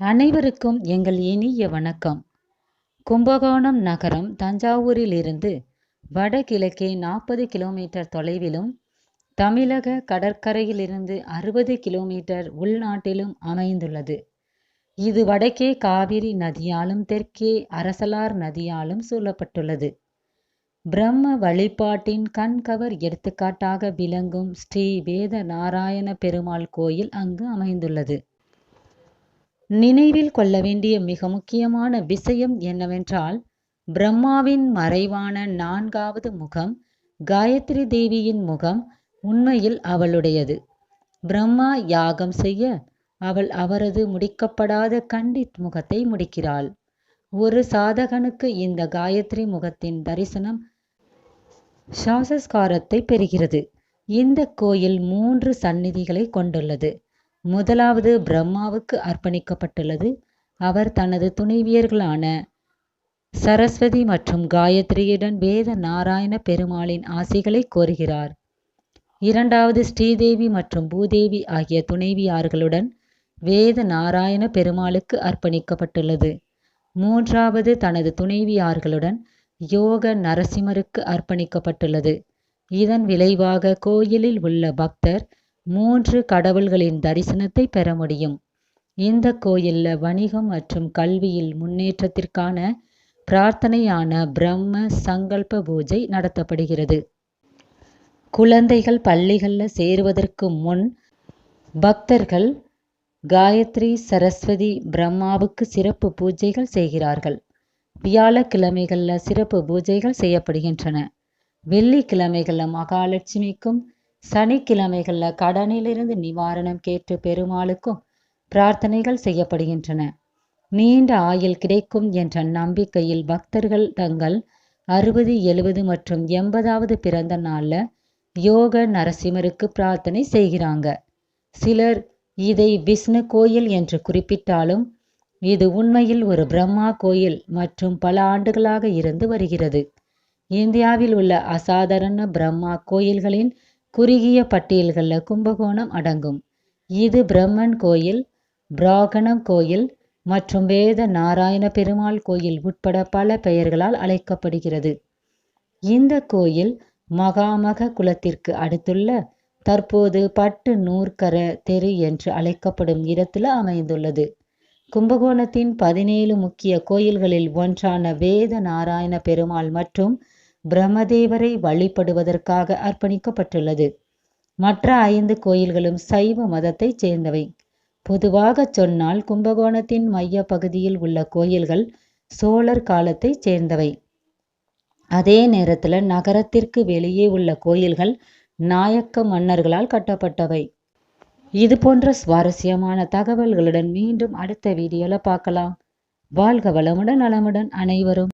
அனைவருக்கும் எங்கள் இனிய வணக்கம். கும்பகோணம் நகரம் தஞ்சாவூரிலிருந்து வடகிழக்கே நாற்பது கிலோமீட்டர் தொலைவிலும் தமிழக கடற்கரையிலிருந்து அறுபது கிலோமீட்டர் உள்நாட்டிலும் அமைந்துள்ளது. இது வடக்கே காவிரி நதியாலும் தெற்கே அரசலார் நதியாலும் சூழப்பட்டுள்ளது. பிரம்ம வழிபாட்டின் கண்கவர் எடுத்துக்காட்டாக விளங்கும் ஸ்ரீ வேத நாராயண பெருமாள் கோயில் அங்கு அமைந்துள்ளது. நினைவில் கொள்ள வேண்டிய மிக முக்கியமான விஷயம் என்னவென்றால் பிரம்மாவின் மறைவான நான்காவது முகம் காயத்ரி தேவியின் முகம் உண்மையில் அவளுடையது. பிரம்மா யாகம் செய்ய அவள் அவரது முடிக்கப்படாத கண்டித் முகத்தை முடிக்கிறாள். ஒரு சாதகனுக்கு இந்த காயத்ரி முகத்தின் தரிசனம் சாசஸ்காரத்தை பெறுகிறது. இந்த கோயில் மூன்று சந்நிதிகளை கொண்டுள்ளது. முதலாவது பிரம்மாவுக்கு அர்ப்பணிக்கப்பட்டுள்ளது. அவர் தனது துணைவியர்களான சரஸ்வதி மற்றும் காயத்ரியுடன் வேத நாராயண பெருமாளின் ஆசைகளை கோருகிறார். இரண்டாவது ஸ்ரீதேவி மற்றும் பூதேவி ஆகிய துணைவியார்களுடன் வேத நாராயண பெருமாளுக்கு அர்ப்பணிக்கப்பட்டுள்ளது. மூன்றாவது தனது துணைவியார்களுடன் யோக நரசிம்மருக்கு அர்ப்பணிக்கப்பட்டுள்ளது. இதன் விளைவாக கோயிலில் உள்ள பக்தர் மூன்று கடவுள்களின் தரிசனத்தை பெற முடியும். இந்த கோயில்ல வணிகம் மற்றும் கல்வியில் முன்னேற்றத்திற்கான பிரார்த்தனையான பிரம்ம சங்கல்ப பூஜை நடத்தப்படுகிறது. குழந்தைகள் பள்ளிகளில் சேருவதற்கு முன் பக்தர்கள் காயத்ரி சரஸ்வதி பிரம்மாவுக்கு சிறப்பு பூஜைகள் செய்கிறார்கள். வியாழக்கிழமைகளில் சிறப்பு பூஜைகள் செய்யப்படுகின்றன. வெள்ளிக்கிழமைகளில் மகாலட்சுமிக்கும் சனிக்கிழமைகளில் கடனிலிருந்து நிவாரணம் கேட்டு பெருமாளுக்கும் பிரார்த்தனைகள் செய்யப்படுகின்றன. நீண்ட ஆயுள் கிடைக்கும் என்ற நம்பிக்கையில் பக்தர்கள் தங்கள் அறுபது எழுபது மற்றும் எண்பதாவது பிறந்த நாளில் யோக நரசிம்மருக்கு பிரார்த்தனை செய்கிறாங்க. சிலர் இதை விஷ்ணு கோயில் என்று குறிப்பிட்டாலும் இது உண்மையில் ஒரு பிரம்மா கோயில் மற்றும் பல ஆண்டுகளாக இருந்து வருகிறது. இந்தியாவில் உள்ள அசாதாரண பிரம்மா கோயில்களின் குறுகிய பட்டியல்களில் கும்பகோணம் அடங்கும். இது பிரம்மன் கோயில் பிராகணம் கோயில் மற்றும் வேத நாராயண பெருமாள் கோயில் உட்பட பல பெயர்களால் அழைக்கப்படுகிறது. இந்த கோயில் மகாமக குலத்திற்கு அடுத்துள்ள தற்போது பட்டு நூற்கர தெரு என்று அழைக்கப்படும் இடத்தில் அமைந்துள்ளது. கும்பகோணத்தின் பதினேழு முக்கிய கோயில்களில் ஒன்றான வேத நாராயண பெருமாள் மற்றும் பிரம்மதேவரை வழிபடுவதற்காக அர்ப்பணிக்கப்பட்டுள்ளது. மற்ற ஐந்து கோயில்களும் சைவ மதத்தைச் சேர்ந்தவை. பொதுவாக சொன்னால் கும்பகோணத்தின் மைய பகுதியில் உள்ள கோயில்கள் சோழர் காலத்தைச் சேர்ந்தவை. அதே நேரத்தில் நகரத்திற்கு வெளியே உள்ள கோயில்கள் நாயக்க மன்னர்களால் கட்டப்பட்டவை. இது போன்ற சுவாரஸ்யமான தகவல்களுடன் மீண்டும் அடுத்த வீடியோவில் பார்க்கலாம். வாழ்க வளமுடன் நலமுடன் அனைவரும்.